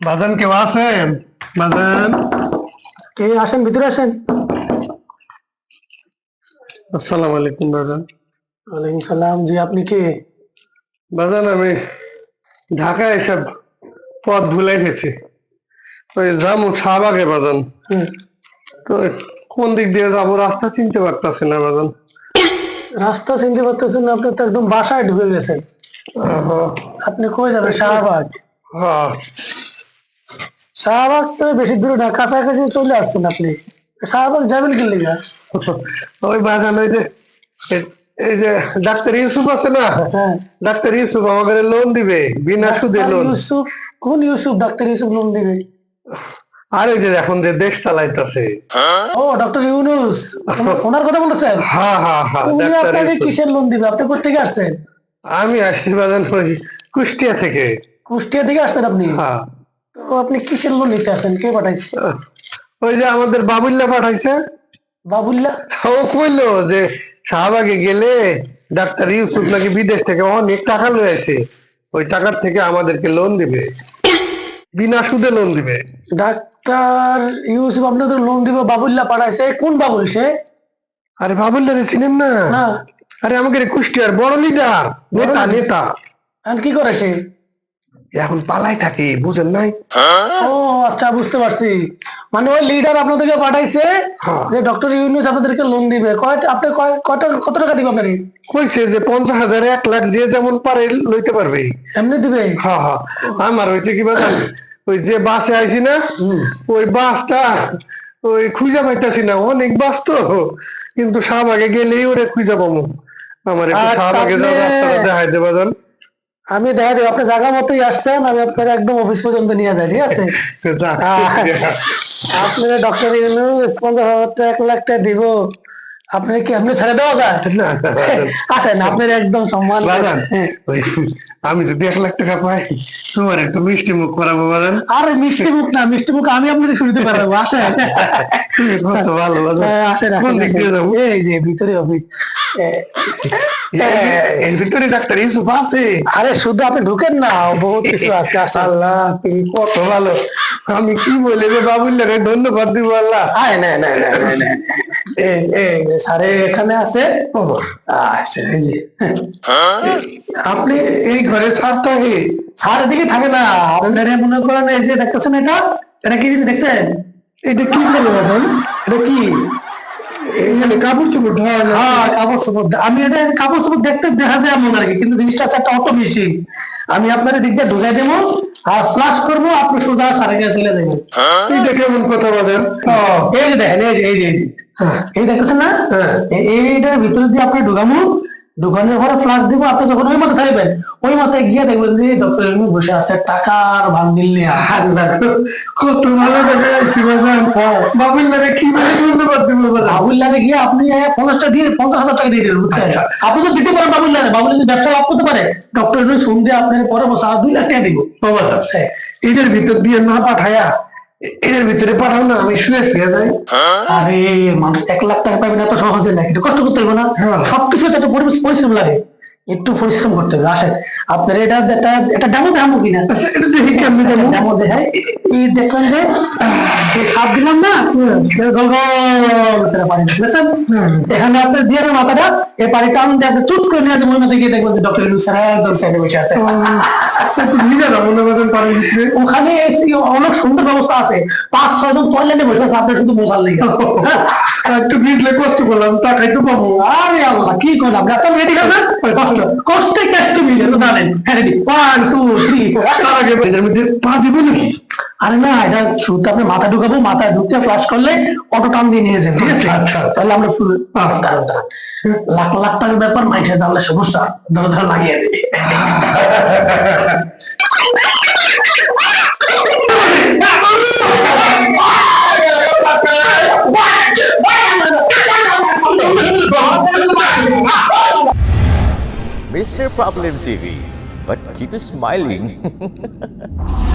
বাজান কেউ আছেন? বাজান কে আসেন ভিতরে আসেন। আসসালামু আলাইকুম বাজান ওয়ালাইকুম সালাম জি আপনি কে? বাজান আমি ঢাকায় এসব পথ ভুলে গেছি। ওই জামু শাহবাগে বাজান তো কোন দিক দিয়ে যাব রাস্তা চিনতে পারতাছি না বাজান রাস্তা চিনতে পারতেছেন না, আপনি তো একদম বাসায় ঢুকে গেছেন। আপনি কই যাবেন শাহবাগ? হ্যাঁ, শাহবাগ তো বেশি দূরে না কাছাকাছি চলে আসছেন আপনি। শাহবাগ যাবেন কি লিগা? ওই বাজান ওই যে এই যে ডাক্তার ইউসুফ আছে না? হ্যাঁ। ডাক্তার ইউসুফ আমাদের লোন দিবে বিনা সুদে লোন ইউসুফ? কোন ইউসুফ ডাক্তার ইউসুফ লোন দিবে? আর ওই যে এখন যে দেশ চালাইতেছে। ও ডক্টর ইউনুস ওনার- কথা বলেছেন হ্যাঁ হ্যাঁ হ্যাঁ ডাক্তার ইউসুফ। কিসের লোন দিবে? আপনি কোথেকে আসছেন? আমি আসছি বাজান ওই কুষ্টিয়া থেকে। কুষ্টিয়া থেকে আসছেন আপনি? হ্যাঁ। তো আপনি কিসের লোন নিতে আসছেন কে পাঠাইছে? ওই যে আমাদের বাবুল্লা পাঠাইছে। বাবুল্লাহ ও কইলো যে শাহবাগে গেলে ডাক্তার ইউসুফ নাকি বিদেশ থেকে অনেক টাকা লয়েছে ওই টাকার থেকে আমাদেরকে লোন দিবে। বিনা সুদে লোন দিবে। ডাক্তার ইউসুফ আপনাদের লোন দিবে বাবুল্লাহ পাঠাইছে। কোন বাবুল সে? আরে বাবুল্লারে চিনেন না? আরে আমাদের কুষ্টিয়ার বড় লিডার নেতা নেতা। আর কি করে সে? এখন পালাই থাকে বুঝেন নাই? ও আচ্ছা বুঝতে পারছি। মানে ওই লিডার আপনাদেরকে পাঠাইছে হ্যাঁ। যে ডক্টর ইউনুস আপনাদেরকে লোন দিবে। কয়টা আপনি কয়- কয়টা কত টাকা দিবে আপনাকে? কইছে যে পঞ্চাশ হাজার এক লাখ যে যেমন পারে লইতে পারবে। এমনি দিবে? হ্যাঁ হ্যাঁ। আমার হয়েছে কি বাজান ওই যে বাসে আইছি না ওই বাসটা ওই খুঁজে পাইতাছি না অনেক বাস তো। কিন্তু শাহবাগে গেলেই ওরে খুঁজে পাবো। আমার একটু আচ্ছা, শাহবাগে যাওয়ার আপনি- রাস্তাটা দেখাই দে বাজান। আমি দেখা দেবো আপনি জায়গা মতোই আসছেন আমি আপনাকে একদম অফিস পর্যন্ত নিয়ে যাই ঠিক আছে। আপনি ডক্টর ইউনুস পঞ্চাশ হাজার টাকা এক লাখ টাকা দিব। আপনি কি আপনি ছেড়ে দেওয়া যায়। আসেন আপনার একদম সম্মান। হ্যাঁ। আমি যদি এক লাখ টাকা পাই তোমার একটু মিষ্টি মুখ করাবো বাজান। আরে মিষ্টি মুখ না মিষ্টি মুখ আমি আপনাকে শুনতে পারব আসেন। ভালো হ্যাঁ, আসেন যাব আসেন। এই যে ভিতরে অফিস এর ভিতরে ডাক্তার ইউসুফ আছে। আরে শুধু আপনি ঢুকেন না বহুত কিছু আছে আল্লাহ তুমি কত ভালো। আমি কি বলি রে বাবুল্লারে ধন্যবাদ দিব আল্লাহ। আয় না না না না স্যারে এখানে আছে? আচ্ছা এই যে আপনি এই ঘরে ছাড়তে হে স্যার এদিকে থাকে না আপনারা মনে করেন এই যে দেখতেছেন এটা? এটা কি দেখছেন? এটা কি করে বাবা এটা কি? এখানে কাপড় চোপড় ধোয়া হ্যাঁ কাপড় চোপড় আমি এটা কাপড় চোপড় দেখতে দেখা যায় এমন আর কি কিন্তু জিনিসটা আছে একটা অটো মেশিন। আমি আপনার দিকটা ঢুকাই দেবো আর ফ্লাশ করব আপনি সোজা সারে গিয়ে চলে যাবেন। কথা বাজান এই যে দেখেন এই যে এই যে এই না? হ্যাঁ। এইটার ভিতরে দিয়ে আপনি ঢুকানোর ঘরে ফ্লাশ দিব আপনি যখন ওই মাথায় চাইবেন ওই মাথায় গিয়ে দেখবেন যে ডক্টর ইউনুস বসে আছে টাকার বান্ডিল নিয়ে কত ভালো দেখা যাচ্ছে বাবুল্লারে কি বলে ধন্যবাদ দিব বাবুল্লারে গিয়ে আপনি পঞ্চাশটা দিয়ে পঞ্চাশ হাজার টাকা দিয়ে দিলেন বুঝছেন? আচ্ছা। আপনি তো দিতে পারেন বাবুল্লারে বাবুল্লা ব্যবসা লাভ করতে পারে ডক্টর ইউনুস ফোন দিয়ে আপনার পরে বসে দুই লাখ টাকা দিব। ও বাজান এটার ভিতর দিয়ে না পাঠায়া এটার ভিতরে পাঠাও না আমি শুয়ে শুয়ে যাই। আরে মানুষ এক লাখ টাকা পাবে না তো সহজে না। একটু কষ্ট করতে হবে না। হ্যাঁ। সবকিছু একটা পরিবেশ- পরিশ্রম লাগে। একটু পরিশ্রম করতে হবে। আসেন আপনার এটা এটা ডেমো দেখাবো কিনা? আচ্ছা এটা দেখি কেমনি কেমন ডেমো দেখাই। এই যে সাপ দিলাম না এর গোল গোল পানি বুঝেছেন? এখানে আপনার দিয়ে মাথাটা এই পানি টান দিয়ে আপনি চুট করে নিয়ে ওই গিয়ে দেখবেন যে ডক্টর একদম সাইডে বসে আছে। ভিজে না মনে বাজান পানির ভিতরে। ওখানে এসি অনেক সুন্দর ব্যবস্থা আছে। পাঁচ ছয় জন টয়লেটে বসে আছে আপনার শুধু মশার লেগে। একটু ভিজলে কষ্ট করলাম তো পাবো। আরে আল্লাহ কি করলাম? আপনার রেডি হবে কষ্ট। কষ্টে কষ্ট মিলে? তো জানেন হ্যাঁ ready one two three four আগে এটার মধ্যে পা দিব নাকি আরে না এটা শুধু আপনি মাথা ঢুকাবো মাথা ঢুকে ফ্লাশ করলে অটো টান দিয়ে নিয়ে যাবেন ঠিক আছে? আচ্ছা। তাহলে আমরা ফুল দাঁড়ান দাঁড়ান। লাখ লাখ টাকার ব্যাপার মাইঠে জানলে সমস্যা ধরে ধরে লাগিয়ে দেবে। Mr. Problem TV. But keep smiling.